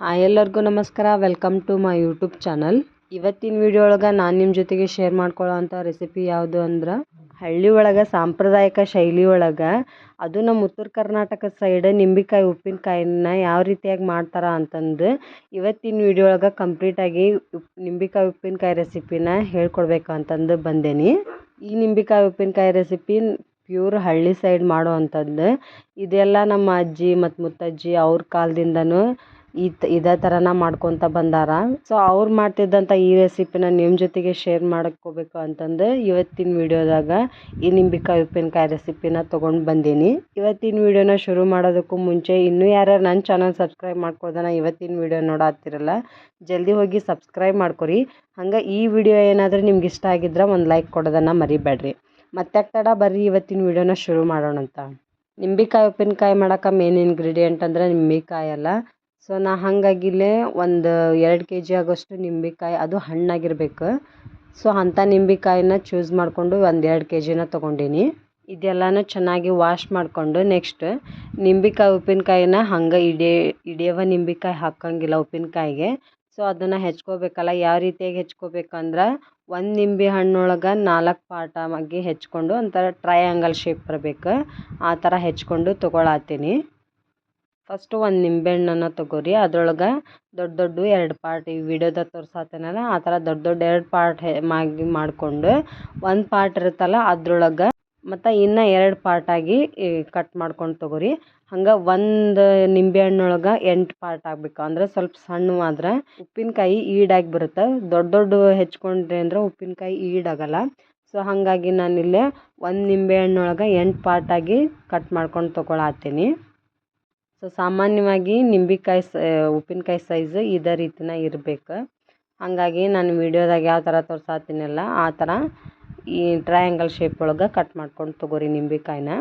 Hi ಎಲ್ಲರಿಗೂ ನಮಸ್ಕಾರ. Welcome to my YouTube channel ಇವತ್ತಿನ ವಿಡಿಯೋ ಒಳಗೆ ನಾನು ನಿಮ್ಮ ಜೊತೆಗೆ ಶೇರ್ ಮಾಡ್ಕೊಳ್ಳೋ ಅಂಥ ರೆಸಿಪಿ ಯಾವುದು ಅಂದ್ರೆ ಹಳ್ಳಿ ಒಳಗೆ ಸಾಂಪ್ರದಾಯಿಕ ಶೈಲಿ ಒಳಗೆ ಅದು ನಮ್ಮ ಉತ್ತರ ಕರ್ನಾಟಕ ಸೈಡ್ ನಿಂಬೆಕಾಯಿ ಉಪ್ಪಿನಕಾಯಿನ ಯಾವ ರೀತಿಯಾಗಿ ಮಾಡ್ತಾರ ಅಂತಂದು ಇವತ್ತಿನ ವಿಡಿಯೋ ಒಳಗೆ ಕಂಪ್ಲೀಟಾಗಿ ಉಪ್ ನಿಂಬೆಕಾಯಿ ಉಪ್ಪಿನಕಾಯಿ ರೆಸಿಪಿನ ಹೇಳ್ಕೊಡ್ಬೇಕು ಅಂತಂದು ಬಂದೇನಿ. ಈ ನಿಂಬೆಕಾಯಿ ಉಪ್ಪಿನಕಾಯಿ ರೆಸಿಪಿ ಪ್ಯೂರ್ ಹಳ್ಳಿ ಸೈಡ್ ಮಾಡೋ ಅಂಥದ್ದು ಇದೆಲ್ಲ ನಮ್ಮ ಅಜ್ಜಿ ಮತ್ತು ಮುತ್ತಜ್ಜಿ ಅವ್ರ ಕಾಲದಿಂದನೂ ಈ ಇದೇ ಥರನ ಮಾಡ್ಕೊತ ಬಂದಾರ. ಸೊ ಅವ್ರು ಮಾಡ್ತಿದ್ದಂಥ ಈ ರೆಸಿಪಿನ ನಿಮ್ಮ ಜೊತೆಗೆ ಶೇರ್ ಮಾಡ್ಕೋಬೇಕು ಅಂತಂದು ಇವತ್ತಿನ ವಿಡಿಯೋದಾಗ ಈ ನಿಂಬಿಕಾಯಿ ಉಪ್ಪಿನಕಾಯಿ ರೆಸಿಪಿನ ತೊಗೊಂಡು ಬಂದೀನಿ. ಇವತ್ತಿನ ವಿಡಿಯೋನ ಶುರು ಮಾಡೋದಕ್ಕೂ ಮುಂಚೆ ಇನ್ನೂ ಯಾರ್ಯಾರು ನನ್ನ ಚಾನಲ್ ಸಬ್ಸ್ಕ್ರೈಬ್ ಮಾಡ್ಕೊಳ್ದನ ಇವತ್ತಿನ ವಿಡಿಯೋ ನೋಡಾತ್ತಿರಲ್ಲ ಜಲ್ದಿ ಹೋಗಿ ಸಬ್ಸ್ಕ್ರೈಬ್ ಮಾಡ್ಕೊರಿ. ಹಂಗೆ ಈ ವಿಡಿಯೋ ಏನಾದರೂ ನಿಮ್ಗೆ ಇಷ್ಟ ಆಗಿದ್ರೆ ಒಂದು ಲೈಕ್ ಕೊಡೋದನ್ನು ಮರಿಬೇಡ್ರಿ. ಮತ್ತೆ ತಡ ಬರ್ರಿ ಇವತ್ತಿನ ವಿಡಿಯೋನ ಶುರು ಮಾಡೋಣಂತ. ನಿಂಬಿಕಾಯಿ ಉಪ್ಪಿನಕಾಯಿ ಮಾಡೋಕೆ ಮೇನ್ ಇಂಗ್ರೀಡಿಯೆಂಟ್ ಅಂದರೆ ನಿಂಬೆಕಾಯಿ ಅಲ್ಲ. ಸೊ ನಾ ಹಾಗಾಗಿ ಇಲ್ಲೇ ಒಂದು ಎರಡು ಕೆ ಜಿ ಆಗೋಷ್ಟು ನಿಂಬೆಕಾಯಿ ಅದು ಹಣ್ಣಾಗಿರ್ಬೇಕು. ಸೊ ಅಂಥ ನಿಂಬೆಕಾಯಿನ ಚೂಸ್ ಮಾಡಿಕೊಂಡು ಒಂದು ಎರಡು ಕೆ ಜಿನ ತೊಗೊಂಡೀನಿ. ಇದೆಲ್ಲನೂ ಚೆನ್ನಾಗಿ ವಾಶ್ ಮಾಡಿಕೊಂಡು ನೆಕ್ಸ್ಟ್ ನಿಂಬೆಕಾಯಿ ಉಪ್ಪಿನಕಾಯಿನ ಹಂಗೆ ಇಡೇ ಇಡಿಯವ ನಿಂಬೆಕಾಯಿ ಹಾಕೋಂಗಿಲ್ಲ ಉಪ್ಪಿನಕಾಯಿಗೆ. ಸೊ ಅದನ್ನು ಹೆಚ್ಕೋಬೇಕಲ್ಲ, ಯಾವ ರೀತಿಯಾಗಿ ಹೆಚ್ಕೋಬೇಕಂದ್ರೆ ಒಂದು ನಿಂಬೆ ಹಣ್ಣೊಳಗೆ ನಾಲ್ಕು ಪಾರ್ಟಾಗಿ ಹೆಚ್ಕೊಂಡು ಒಂಥರ ಟ್ರಯಾಂಗಲ್ ಶೇಪ್ ಬರಬೇಕು. ಆ ಥರ ಹೆಚ್ಕೊಂಡು ತೊಗೊಳತ್ತೀನಿ ಫಸ್ಟು ಒಂದು ನಿಂಬೆಹಣ್ಣನ್ನು ತಗೋರಿ. ಅದ್ರೊಳಗೆ ದೊಡ್ಡ ದೊಡ್ಡ ಎರಡು ಪಾರ್ಟ್ ಈ ವಿಡಿಯೋದಾಗ ತೋರ್ಸಾತೇನಲ್ಲ, ಆ ಥರ ದೊಡ್ಡ ದೊಡ್ಡ ಎರಡು ಪಾರ್ಟ್ ಮಾಗಿ ಮಾಡಿಕೊಂಡು ಒಂದು ಪಾರ್ಟ್ ಇರುತ್ತಲ್ಲ ಅದ್ರೊಳಗೆ ಮತ್ತು ಇನ್ನು ಎರಡು ಪಾರ್ಟಾಗಿ ಕಟ್ ಮಾಡ್ಕೊಂಡು ತಗೋರಿ. ಹಂಗೆ ಒಂದು ನಿಂಬೆಹಣ್ಣೊಳಗೆ ಎಂಟು ಪಾರ್ಟ್ ಆಗಬೇಕು. ಅಂದರೆ ಸ್ವಲ್ಪ ಸಣ್ಣವಾದ್ರೆ ಉಪ್ಪಿನಕಾಯಿ ಈಡಾಗಿ ಬರುತ್ತೆ. ದೊಡ್ಡ ದೊಡ್ಡ ಹೆಚ್ಕೊಂಡ್ರಿ ಅಂದ್ರೆ ಉಪ್ಪಿನಕಾಯಿ ಈಡಾಗಲ್ಲ ಸೊ ಹಾಗಾಗಿ ನಾನಿಲ್ಲಿ ಒಂದು ನಿಂಬೆಹಣ್ಣೊಳಗೆ ಎಂಟು ಪಾರ್ಟಾಗಿ ಕಟ್ ಮಾಡ್ಕೊಂಡು ತೊಗೊಳತ್ತೀನಿ ಸೊ ಸಾಮಾನ್ಯವಾಗಿ ನಿಂಬೆಕಾಯಿ ಸ ಉಪ್ಪಿನಕಾಯಿ ಸೈಜ್ ಇದೇ ರೀತಿನ ಇರ್ಬೇಕು. ಹಾಗಾಗಿ ನಾನು ವೀಡಿಯೋದಾಗ ಯಾವ ಥರ ತೋರ್ಸಾತೀನಲ್ಲ, ಆ ಥರ ಈ ಟ್ರಯಾಂಗಲ್ ಶೇಪ್ ಒಳಗೆ ಕಟ್ ಮಾಡ್ಕೊಂಡು ತೊಗೋರಿ ನಿಂಬೆಕಾಯಿನ.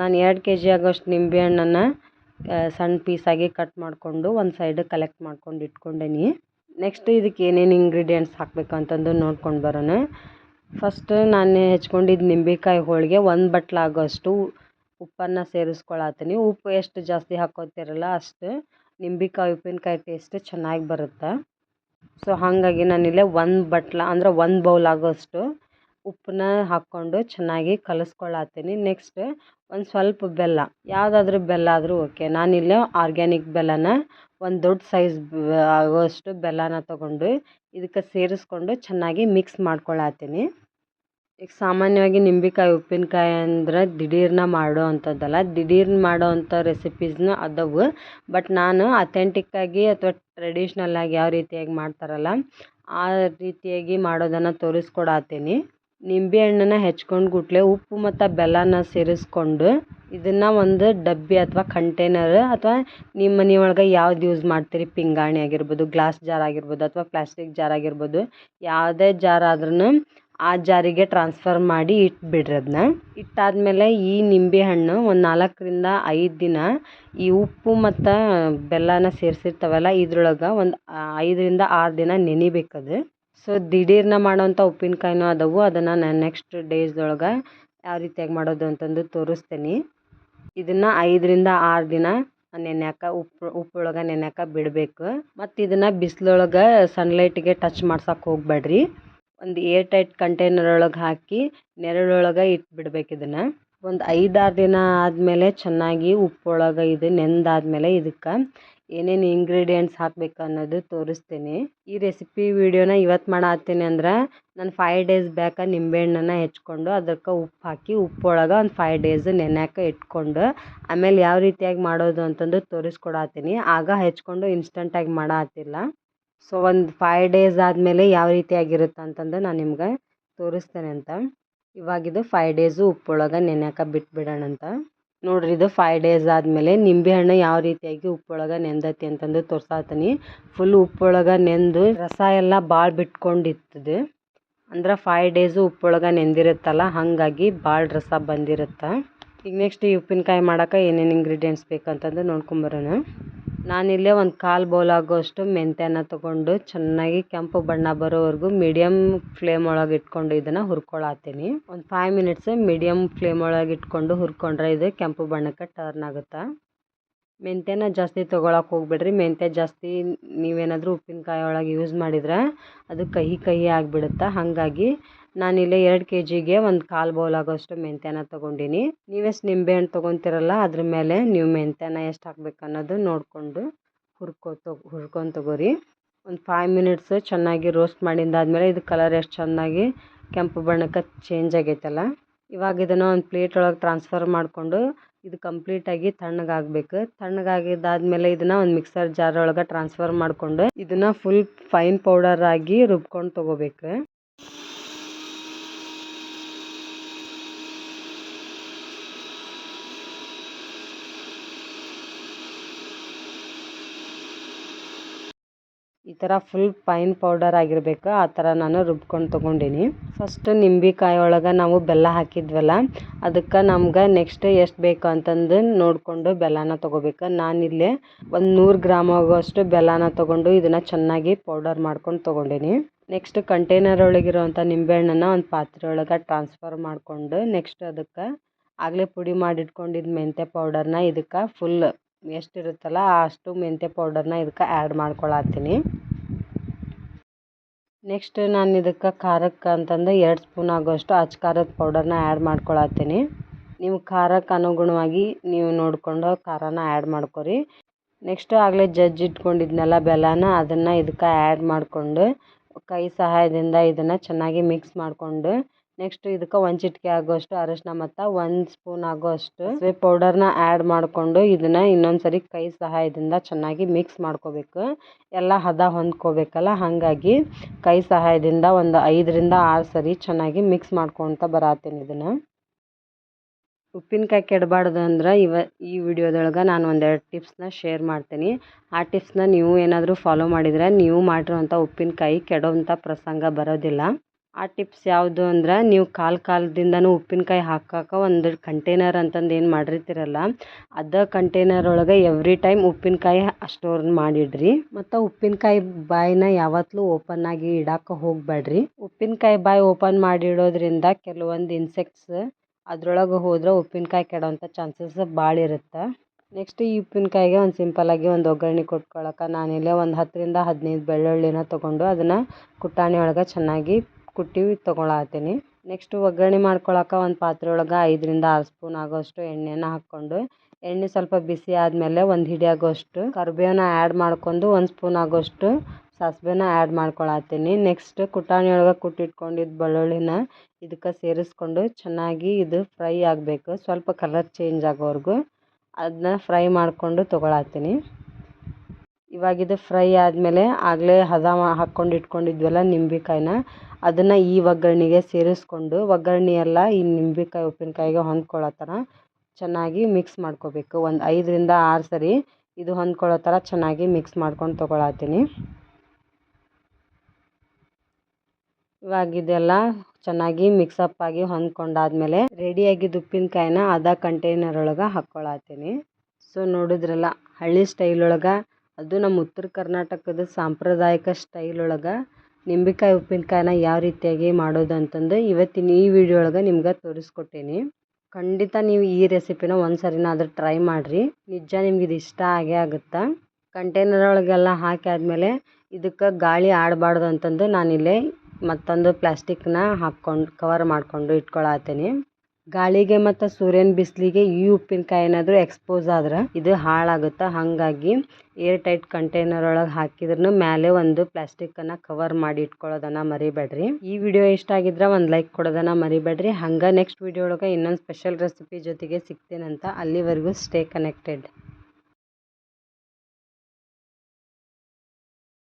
ನಾನು ಎರಡು ಕೆ ಜಿ ಆಗೋಷ್ಟು ನಿಂಬೆಹಣ್ಣನ್ನು ಸಣ್ಣ ಪೀಸಾಗಿ ಕಟ್ ಮಾಡಿಕೊಂಡು ಒಂದು ಸೈಡ್ ಕಲೆಕ್ಟ್ ಮಾಡ್ಕೊಂಡು ಇಟ್ಕೊಂಡೇನಿ. ನೆಕ್ಸ್ಟ್ ಇದಕ್ಕೆ ಏನೇನು ಇಂಗ್ರೀಡಿಯೆಂಟ್ಸ್ ಹಾಕಬೇಕು ಅಂತಂದು ನೋಡ್ಕೊಂಡು ಬರೋಣ. ಫಸ್ಟ್ ನಾನು ಹೆಚ್ಕೊಂಡಿದ್ದು ನಿಂಬೆಕಾಯಿ ಹೋಳಿಗೆ ಒಂದು ಬಟ್ಲಾಗೋಷ್ಟು ಉಪ್ಪನ್ನು ಸೇರಿಸ್ಕೊಳತ್ತೀನಿ ಉಪ್ಪು ಎಷ್ಟು ಜಾಸ್ತಿ ಹಾಕೋತಿರಲ್ಲ ಅಷ್ಟು ನಿಂಬೆಕಾಯಿ, ಉಪ್ಪಿನಕಾಯಿ ಟೇಸ್ಟ್ ಚೆನ್ನಾಗಿ ಬರುತ್ತೆ. ಸೊ ಹಾಗಾಗಿ ನಾನಿಲ್ಲೇ ಒಂದು ಬಟ್ಲ ಅಂದ್ರೆ ಒಂದು ಬೌಲ್ ಆಗೋಷ್ಟು ಉಪ್ಪನ್ನ ಹಾಕ್ಕೊಂಡು ಚೆನ್ನಾಗಿ ಕಲಿಸ್ಕೊಳತ್ತೀನಿ. ನೆಕ್ಸ್ಟ್ ಒಂದು ಸ್ವಲ್ಪ ಬೆಲ್ಲ. ಯಾವುದಾದ್ರೂ ಬೆಲ್ಲ ಆದರೂ ಓಕೆ ನಾನಿಲ್ಲೇ ಆರ್ಗ್ಯಾನಿಕ್ ಬೆಲ್ಲನ ಒಂದು ದೊಡ್ಡ ಸೈಜ್ ಆಗೋಷ್ಟು ಬೆಲ್ಲನ ತೊಗೊಂಡು ಇದಕ್ಕೆ ಸೇರಿಸ್ಕೊಂಡು ಚೆನ್ನಾಗಿ ಮಿಕ್ಸ್ ಮಾಡ್ಕೊಳತ್ತೀನಿ. ಈಗ ಸಾಮಾನ್ಯವಾಗಿ ನಿಂಬೆಕಾಯಿ, ಉಪ್ಪಿನಕಾಯಿ ಅಂದ್ರೆ ದಿಢೀರ್ನ ಮಾಡೋ ಅಂಥದ್ದಲ್ಲ. ದಿಢೀರ್ನ ಮಾಡೋ ಅಂಥ ರೆಸಿಪೀಸ್ನ ಅದಾವು. ಬಟ್ ನಾನು ಅಥೆಂಟಿಕ್ಕಾಗಿ ಅಥವಾ ಟ್ರೆಡಿಷ್ನಲ್ಲಾಗಿ ಯಾವ ರೀತಿಯಾಗಿ ಮಾಡ್ತಾರಲ್ಲ, ಆ ರೀತಿಯಾಗಿ ಮಾಡೋದನ್ನು ತೋರಿಸ್ಕೊಡತ್ತೀನಿ ನಿಂಬೆಹಣ್ಣನ್ನು ಹೆಚ್ಕೊಂಡು ಗುಟ್ಲೆ ಉಪ್ಪು ಮತ್ತು ಬೆಲ್ಲನ ಸೇರಿಸ್ಕೊಂಡು ಇದನ್ನು ಒಂದು ಡಬ್ಬಿ ಅಥವಾ ಕಂಟೈನರ್ ಅಥವಾ ನಿಮ್ಮ ಮನೆ ಒಳಗೆ ಯಾವ್ದು ಯೂಸ್ ಮಾಡ್ತೀರಿ? ಪಿಂಗಾಣಿ ಆಗಿರ್ಬೋದು ಗ್ಲಾಸ್ ಜಾರ್ ಆಗಿರ್ಬೋದು ಅಥವಾ ಪ್ಲಾಸ್ಟಿಕ್ ಜಾರ್ ಆಗಿರ್ಬೋದು, ಯಾವುದೇ ಜಾರ್ ಆದ್ರೂ ಆ ಜಾರಿಗೆ ಟ್ರಾನ್ಸ್ಫರ್ ಮಾಡಿ ಇಟ್ಬಿಡ್ರಿ ಅದನ್ನ ಇಟ್ಟಾದಮೇಲೆ ಈ ನಿಂಬೆ ಹಣ್ಣು ಒಂದು ನಾಲ್ಕರಿಂದ ಐದು ದಿನ ಈ ಉಪ್ಪು ಮತ್ತು ಬೆಲ್ಲನ ಸೇರಿಸಿರ್ತಾವಲ್ಲ ಇದ್ರೊಳಗೆ ಒಂದು ಐದರಿಂದ ಆರು ದಿನ ನೆನಿಬೇಕದು ಸೊ ದಿಢೀರ್ನ ಮಾಡೋವಂಥ ಉಪ್ಪಿನಕಾಯಿನೂ ಅದಾವು ಅದನ್ನು ನಾನು ನೆಕ್ಸ್ಟ್ ಡೇಸ್ದೊಳಗೆ ಯಾವ ರೀತಿಯಾಗಿ ಮಾಡೋದು ಅಂತಂದು ತೋರಿಸ್ತೀನಿ. ಇದನ್ನು ಐದರಿಂದ ಆರು ದಿನ ನೆನ್ಯಾಕ ಉಪ್ಪು, ಉಪ್ಪೊಳಗೆ ನೆನ್ಯಾಕ ಬಿಡಬೇಕು. ಮತ್ತು ಇದನ್ನು ಬಿಸಿಲೊಳಗೆ ಸನ್ಲೈಟಿಗೆ ಟಚ್ ಮಾಡ್ಸಕ್ಕೆ ಹೋಗ್ಬೇಡ್ರಿ ಒಂದು ಏರ್ ಟೈಟ್ ಕಂಟೈನರ್ ಒಳಗೆ ಹಾಕಿ ನೆರಳೊಳಗೆ ಇಟ್ಬಿಡ್ಬೇಕು ಇದನ್ನು. ಒಂದು ಐದಾರು ದಿನ ಆದಮೇಲೆ ಚೆನ್ನಾಗಿ ಉಪ್ಪೊಳಗೆ ಇದು ನೆಂದಾದ್ಮೇಲೆ ಇದಕ್ಕೆ ಏನೇನು ಇಂಗ್ರೀಡಿಯೆಂಟ್ಸ್ ಹಾಕ್ಬೇಕು ಅನ್ನೋದು ತೋರಿಸ್ತೀನಿ. ಈ ರೆಸಿಪಿ ವಿಡಿಯೋನ ಇವತ್ತು ಮಾಡತ್ತೀನಿ ಅಂದ್ರೆ ನಾನು ಫೈವ್ ಡೇಸ್ ಬ್ಯಾಕ ನಿಂಬೆಹಣ್ಣನ್ನು ಹೆಚ್ಕೊಂಡು ಅದಕ್ಕೆ ಉಪ್ಪು ಹಾಕಿ ಉಪ್ಪೊಳಗೆ ಒಂದು ಫೈವ್ ಡೇಸ್ ನೆನೆಯಾಕೆ ಇಟ್ಕೊಂಡು ಆಮೇಲೆ ಯಾವ ರೀತಿಯಾಗಿ ಮಾಡೋದು ಅಂತಂದು ತೋರಿಸ್ಕೊಡತ್ತೀನಿ. ಆಗ ಹೆಚ್ಕೊಂಡು ಇನ್ಸ್ಟಂಟಾಗಿ ಮಾಡತ್ತಿಲ್ಲ ಸೊ, ಒಂದು ಫೈವ್ ಡೇಸ್ ಆದಮೇಲೆ ಯಾವ ರೀತಿಯಾಗಿರುತ್ತೆ ಅಂತಂದು ನಾನು ನಿಮ್ಗೆ ತೋರಿಸ್ತೇನೆ ಅಂತ. ಇವಾಗಿದು ಫೈವ್ ಡೇಸು ಉಪ್ಪೊಳಗೆ ನೆನೆಯಾಕ ಬಿಟ್ಬಿಡೋಣ ಅಂತ. ನೋಡ್ರಿ ಇದು ಫೈವ್ ಡೇಸ್ ಆದಮೇಲೆ ನಿಂಬೆಹಣ್ಣು ಯಾವ ರೀತಿಯಾಗಿ ಉಪ್ಪೊಳಗೆ ನೆಂದತಿ ಅಂತಂದು ತೋರ್ಸಾತೀನಿ. ಫುಲ್ ಉಪ್ಪೊಳಗೆ ನೆಂದು ರಸ ಎಲ್ಲ ಭಾಳ ಬಿಟ್ಕೊಂಡಿರ್ತದೆ ಅಂದ್ರೆ ಫೈವ್ ಡೇಸು ಉಪ್ಪೊಳಗೆ ನೆಂದಿರುತ್ತಲ್ಲ, ಹಾಗಾಗಿ ಭಾಳ ರಸ ಬಂದಿರುತ್ತೆ. ಈಗ ನೆಕ್ಸ್ಟ್ ಈ ಉಪ್ಪಿನಕಾಯಿ ಮಾಡೋಕೆ ಏನೇನು ಇಂಗ್ರೀಡಿಯೆಂಟ್ಸ್ ಬೇಕಂತಂದು ನೋಡ್ಕೊಂಬರೋಣ ನಾನಿಲ್ಲೇ ಒಂದು ಕಾಲು ಬೌಲ್ ಆಗೋಷ್ಟು ಮೆಂತ್ಯನ ತೊಗೊಂಡು ಚೆನ್ನಾಗಿ ಕೆಂಪು ಬಣ್ಣ ಬರೋವರೆಗೂ ಮೀಡಿಯಮ್ ಫ್ಲೇಮ್ ಒಳಗೆ ಇಟ್ಕೊಂಡು ಇದನ್ನು ಹುರ್ಕೊಳತ್ತೀನಿ ಒಂದು ಫೈವ್ ಮಿನಿಟ್ಸ್ ಮೀಡಿಯಮ್ ಫ್ಲೇಮ್ ಒಳಗೆ ಇಟ್ಕೊಂಡು ಹುರ್ಕೊಂಡ್ರೆ ಇದು ಕೆಂಪು ಬಣ್ಣಕ್ಕೆ ಟರ್ನ್ ಆಗುತ್ತೆ? ಮೆಂತ್ಯನ ಜಾಸ್ತಿ ತೊಗೊಳಕ್ಕೆ ಹೋಗ್ಬೇಡ್ರಿ. ಮೆಂತ್ಯ ಜಾಸ್ತಿ ನೀವೇನಾದರೂ ಉಪ್ಪಿನಕಾಯಿ ಒಳಗೆ ಯೂಸ್ ಮಾಡಿದ್ರೆ ಅದು ಕಹಿ ಕಹಿ ಆಗಿಬಿಡುತ್ತೆ? ಹಾಗಾಗಿ ನಾನಿಲ್ಲಿ ಎರಡು ಕೆ ಜಿಗೆ ಒಂದು ಕಾಲು ಬೌಲ್ ಆಗೋಷ್ಟು ಮೆಂತ್ಯನ ತೊಗೊಂಡಿನಿ. ನೀವೆಷ್ಟು ನಿಂಬೆ ಹಣ್ಣು ತೊಗೊತಿರಲ್ಲ, ಅದ್ರ ಮೇಲೆ ನೀವು ಮೆಂತ್ಯನ ಎಷ್ಟು ಹಾಕ್ಬೇಕು ಅನ್ನೋದು ನೋಡಿಕೊಂಡು ಹುರ್ಕೊ ತೊ, ಹುರ್ಕೊಂಡು ತೊಗೋರಿ. ಒಂದು ಫೈವ್ ಮಿನಿಟ್ಸ್ ಚೆನ್ನಾಗಿ ರೋಸ್ಟ್ ಮಾಡಿದ್ದಾದ್ಮೇಲೆ ಇದು ಕಲರ್ ಎಷ್ಟು ಚೆನ್ನಾಗಿ ಕೆಂಪು ಬಣ್ಣಕ್ಕೆ ಚೇಂಜ್ ಆಗೈತಲ್ಲ, ಇವಾಗ ಇದನ್ನು ಒಂದು ಪ್ಲೇಟ್ ಒಳಗೆ ಟ್ರಾನ್ಸ್ಫರ್ ಮಾಡಿಕೊಂಡು ಇದು ಕಂಪ್ಲೀಟಾಗಿ ತಣ್ಣಗಾಗಬೇಕು ತಣ್ಣಗಾಗಿದ್ದಾದ್ಮೇಲೆ ಇದನ್ನು ಒಂದು ಮಿಕ್ಸರ್ ಜಾರ್ ಒಳಗೆ ಟ್ರಾನ್ಸ್ಫರ್ ಮಾಡಿಕೊಂಡು ಇದನ್ನು ಫುಲ್ ಫೈನ್ ಪೌಡರ್ ಆಗಿ ರುಬ್ಕೊಂಡು ತೊಗೋಬೇಕು. ಈ ಥರ ಫುಲ್ ಪೈನ್ ಪೌಡರ್ ಆಗಿರಬೇಕು, ಆ ಥರ ನಾನು ರುಬ್ಕೊಂಡು ತೊಗೊಂಡೀನಿ. ಫಸ್ಟ್ ನಿಂಬೆಕಾಯಿ ಒಳಗೆ ನಾವು ಬೆಲ್ಲ ಹಾಕಿದ್ವಲ್ಲ, ಅದಕ್ಕೆ ನಮ್ಗೆ ನೆಕ್ಸ್ಟ್ ಎಷ್ಟು ಬೇಕು ಅಂತಂದು ನೋಡಿಕೊಂಡು ಬೆಲ್ಲನ ತೊಗೋಬೇಕು. ನಾನಿಲ್ಲೇ ಒಂದು ನೂರು ಗ್ರಾಮ್ ಆಗುವಷ್ಟು ಬೆಲ್ಲನ ತಗೊಂಡು ಇದನ್ನು ಚೆನ್ನಾಗಿ ಪೌಡರ್ ಮಾಡ್ಕೊಂಡು ತೊಗೊಂಡೀನಿ. ನೆಕ್ಸ್ಟ್ ಕಂಟೈನರ್ ಒಳಗಿರುವಂಥ ನಿಂಬೆಹಣ್ಣನ್ನು ಒಂದು ಪಾತ್ರೆ ಒಳಗೆ ಟ್ರಾನ್ಸ್ಫರ್ ಮಾಡಿಕೊಂಡು ನೆಕ್ಸ್ಟ್ ಅದಕ್ಕೆ ಆಗಲೇ ಪುಡಿ ಮಾಡಿಟ್ಕೊಂಡಿದ್ದ ಮೆಂತ್ಯ ಪೌಡರ್ನ ಇದಕ್ಕೆ ಫುಲ್ ಎಷ್ಟಿರುತ್ತಲ್ಲ ಅಷ್ಟು ಮೆಂತ್ಯ ಪೌಡರ್ನ ಇದಕ್ಕೆ ಆ್ಯಡ್ ಮಾಡ್ಕೊಳತ್ತೀನಿ. ನೆಕ್ಸ್ಟ್ ನಾನು ಇದಕ್ಕೆ ಖಾರಕ್ಕೆ ಅಂತಂದು ಎರಡು ಸ್ಪೂನ್ ಆಗೋಷ್ಟು ಅಚ್ಚ ಖಾರದ ಪೌಡರ್ನ ಆ್ಯಡ್ ಮಾಡ್ಕೊಳತ್ತೀನಿ. ನೀವು ಖಾರಕ್ಕೆ ಅನುಗುಣವಾಗಿ ನೀವು ನೋಡಿಕೊಂಡು ಖಾರನ ಆ್ಯಡ್ ಮಾಡ್ಕೊರಿ. ನೆಕ್ಸ್ಟ್ ಆಗಲೇ ಜಜ್ಜಿ ಇಟ್ಕೊಂಡಿದ್ನಲ್ಲ ಬೆಲ್ಲನ ಅದನ್ನು ಇದಕ್ಕೆ ಆ್ಯಡ್ ಮಾಡಿಕೊಂಡು ಕೈ ಸಹಾಯದಿಂದ ಇದನ್ನು ಚೆನ್ನಾಗಿ ಮಿಕ್ಸ್ ಮಾಡಿಕೊಂಡು ನೆಕ್ಸ್ಟ್ ಇದಕ್ಕೆ ಒಂದು ಚಿಟಿಕೆ ಆಗೋಷ್ಟು ಅರಶಿನ ಮತ್ತು ಒಂದು ಸ್ಪೂನ್ ಆಗೋಷ್ಟು ಸಾಸಿವೆ ಪೌಡರ್ನ ಆ್ಯಡ್ ಮಾಡಿಕೊಂಡು ಇದನ್ನು ಇನ್ನೊಂದು ಸರಿ ಕೈ ಸಹಾಯದಿಂದ ಚೆನ್ನಾಗಿ ಮಿಕ್ಸ್ ಮಾಡ್ಕೋಬೇಕು. ಎಲ್ಲ ಹದ ಹೊಂದ್ಕೋಬೇಕಲ್ಲ, ಹಾಗಾಗಿ ಕೈ ಸಹಾಯದಿಂದ ಒಂದು ಐದರಿಂದ ಆರು ಸರಿ ಚೆನ್ನಾಗಿ ಮಿಕ್ಸ್ ಮಾಡ್ಕೊತ ಬರತ್ತೀನಿ ಇದನ್ನು. ಉಪ್ಪಿನಕಾಯಿ ಕೆಡಬಾರ್ದು ಅಂದ್ರೆ ಇವ, ಈ ವಿಡಿಯೋದೊಳಗೆ ನಾನು ಒಂದೆರಡು ಟಿಪ್ಸ್ನ ಶೇರ್ ಮಾಡ್ತೀನಿ. ಆ ಟಿಪ್ಸ್ನ ನೀವು ಏನಾದರೂ ಫಾಲೋ ಮಾಡಿದರೆ ನೀವು ಮಾಡಿರುವಂಥ ಉಪ್ಪಿನಕಾಯಿ ಕೆಡೋವಂಥ ಪ್ರಸಂಗ ಬರೋದಿಲ್ಲ. ಆ ಟಿಪ್ಸ್ ಯಾವುದು ಅಂದ್ರೆ ನೀವು ಕಾಲ ಕಾಲದಿಂದನೂ ಉಪ್ಪಿನಕಾಯಿ ಹಾಕಕ್ಕೆ ಒಂದು ಕಂಟೈನರ್ ಅಂತಂದು ಏನು ಮಾಡಿರ್ತೀರಲ್ಲ, ಅದ ಕಂಟೈನರ್ ಒಳಗೆ ಎವ್ರಿ ಟೈಮ್ ಉಪ್ಪಿನಕಾಯಿ ಸ್ಟೋರ್ ಮಾಡಿಡ್ರಿ. ಮತ್ತು ಉಪ್ಪಿನಕಾಯಿ ಬಾಯಿನ ಯಾವತ್ತೂ ಓಪನ್ ಆಗಿ ಇಡಕ್ಕೆ ಹೋಗಬೇಡ್ರಿ ಉಪ್ಪಿನಕಾಯಿ ಬಾಯಿ ಓಪನ್ ಮಾಡಿಡೋದ್ರಿಂದ ಕೆಲವೊಂದು ಇನ್ಸೆಕ್ಟ್ಸ್ ಅದರೊಳಗೆ ಹೋದ್ರೆ ಉಪ್ಪಿನಕಾಯಿ ಕೆಡೋಂಥ ಚಾನ್ಸಸ್ ಭಾಳ ಇರುತ್ತೆ. ನೆಕ್ಸ್ಟ್ ಈ ಉಪ್ಪಿನಕಾಯಿಗೆ ಒಂದು ಸಿಂಪಲ್ಲಾಗಿ ಒಂದು ಒಗ್ಗರಣೆ ಕೊಟ್ಕೊಳಕ್ಕೆ ನಾನಿಲ್ಲೇ ಒಂದು ಹತ್ತರಿಂದ ಹದಿನೈದು ಬೆಳ್ಳುಳ್ಳಿನ ತೊಗೊಂಡು ಅದನ್ನು ಕುಟ್ಟಾಣಿ ಒಳಗೆ ಚೆನ್ನಾಗಿ ಕುಟ್ಟಿ ತೊಗೊಳತ್ತೀನಿ ನೆಕ್ಸ್ಟ್ ಒಗ್ಗರಣೆ ಮಾಡ್ಕೊಳಕ್ಕೆ ಒಂದು ಪಾತ್ರೆ ಒಳಗೆ ಐದರಿಂದ ಆರು ಸ್ಪೂನ್ ಆಗೋಷ್ಟು ಎಣ್ಣೆನ ಹಾಕ್ಕೊಂಡು, ಎಣ್ಣೆ ಸ್ವಲ್ಪ ಬಿಸಿ ಆದಮೇಲೆ ಒಂದು ಹಿಡಿ ಆಗೋಷ್ಟು ಕರಿಬೇವನ್ನ ಆ್ಯಡ್ ಮಾಡ್ಕೊಂಡು ಒಂದು ಸ್ಪೂನ್ ಆಗೋಷ್ಟು ಸಾಸಿವೆನ ಆ್ಯಡ್ ಮಾಡ್ಕೊಳತ್ತೀನಿ ನೆಕ್ಸ್ಟ್ ಕುಟಾಣಿ ಒಳಗೆ ಕುಟ್ಟಿಟ್ಕೊಂಡಿದ್ದ ಬೆಳ್ಳುಳ್ಳಿನ ಇದಕ್ಕೆ ಸೇರಿಸ್ಕೊಂಡು ಚೆನ್ನಾಗಿ ಇದು ಫ್ರೈ ಆಗಬೇಕು. ಸ್ವಲ್ಪ ಕಲರ್ ಚೇಂಜ್ ಆಗೋವರೆಗೂ ಅದನ್ನ ಫ್ರೈ ಮಾಡಿಕೊಂಡು ತೊಗೊಳತ್ತೀನಿ ಇವಾಗಿದು ಫ್ರೈ ಆದಮೇಲೆ ಆಗಲೇ ಹದ ಮಾ ಹಾಕ್ಕೊಂಡು ಇಟ್ಕೊಂಡಿದ್ವಲ್ಲ ನಿಂಬೆಕಾಯಿನ ಅದನ್ನು ಈ ಒಗ್ಗರಣೆಗೆ ಸೇರಿಸ್ಕೊಂಡು ಒಗ್ಗರಣೆ ಎಲ್ಲ ಈ ನಿಂಬೆಕಾಯಿ, ಉಪ್ಪಿನಕಾಯಿಗೆ ಹೊಂದ್ಕೊಳ್ಳೋ ಥರ ಚೆನ್ನಾಗಿ ಮಿಕ್ಸ್ ಮಾಡ್ಕೋಬೇಕು. ಒಂದು ಐದರಿಂದ ಆರು ಸರಿ ಇದು ಹೊಂದ್ಕೊಳ್ಳೋ ಥರ ಚೆನ್ನಾಗಿ ಮಿಕ್ಸ್ ಮಾಡ್ಕೊಂಡು ತೊಗೊಳತ್ತೀನಿ. ಇವಾಗ ಇದೆಲ್ಲ ಚೆನ್ನಾಗಿ ಮಿಕ್ಸಪ್ ಆಗಿ ಹೊಂದ್ಕೊಂಡಾದ್ಮೇಲೆ ರೆಡಿಯಾಗಿದ್ದ ಉಪ್ಪಿನಕಾಯಿನ ಅದ ಕಂಟೈನರ್ ಒಳಗೆ ಹಾಕ್ಕೊಳತ್ತೀನಿ ಸೊ ನೋಡಿದ್ರಲ್ಲ, ಹಳ್ಳಿ ಸ್ಟೈಲ್ ಒಳಗೆ, ಅದು ನಮ್ಮ ಉತ್ತರ ಕರ್ನಾಟಕದ ಸಾಂಪ್ರದಾಯಿಕ ಸ್ಟೈಲ್ ಒಳಗೆ ನಿಂಬೆಕಾಯಿ ಉಪ್ಪಿನಕಾಯಿನ ಯಾವ ರೀತಿಯಾಗಿ ಮಾಡೋದು ಅಂತಂದು ಇವತ್ತಿನ ಈ ವಿಡಿಯೋ ಒಳಗೆ ನಿಮ್ಗೆ ತೋರಿಸ್ಕೊಟ್ಟೀನಿ. ಖಂಡಿತ ನೀವು ಈ ರೆಸಿಪಿನ ಒಂದು ಸರಿನಾದರೂ ಟ್ರೈ ಮಾಡಿರಿ. ನಿಜ ನಿಮ್ಗೆ ಇದು ಇಷ್ಟ ಆಗೇ ಆಗುತ್ತೆ? ಕಂಟೈನರ್ ಒಳಗೆಲ್ಲ ಹಾಕಿ ಆದಮೇಲೆ ಇದಕ್ಕೆ ಗಾಳಿ ಆಡಬಾರ್ದು ಅಂತಂದು ನಾನಿಲ್ಲೇ ಮತ್ತೊಂದು ಪ್ಲಾಸ್ಟಿಕ್ನ ಹಾಕ್ಕೊಂಡು, ಕವರ್ ಮಾಡಿಕೊಂಡು ಇಟ್ಕೊಳತ್ತೀನಿ. ಗಾಳಿಗೆ ಮತ್ತು ಸೂರ್ಯನ ಬಿಸಿಲಿಗೆ ಈ ಉಪ್ಪಿನಕಾಯಿ ಏನಾದರೂ ಎಕ್ಸ್ಪೋಸ್ ಆದ್ರೆ ಇದು ಹಾಳಾಗುತ್ತೆ? ಹಾಗಾಗಿ ಏರ್ ಟೈಟ್ ಕಂಟೈನರ್ ಒಳಗೆ ಹಾಕಿದ್ರೂ ಮೇಲೆ ಒಂದು ಪ್ಲಾಸ್ಟಿಕ್ಕನ್ನು ಕವರ್ ಮಾಡಿ ಇಟ್ಕೊಳ್ಳೋದನ್ನು ಮರಿಬೇಡ್ರಿ. ಈ ವಿಡಿಯೋ ಇಷ್ಟ ಆಗಿದ್ರೆ ಒಂದು ಲೈಕ್ ಕೊಡೋದನ್ನು ಮರಿಬೇಡ್ರಿ. ಹಂಗೆ ನೆಕ್ಸ್ಟ್ ವಿಡಿಯೋ ಒಳಗೆ ಇನ್ನೊಂದು ಸ್ಪೆಷಲ್ ರೆಸಿಪಿ ಜೊತೆಗೆ ಸಿಗ್ತೀನಂತ ಅಲ್ಲಿವರೆಗೂ ಸ್ಟೇ ಕನೆಕ್ಟೆಡ್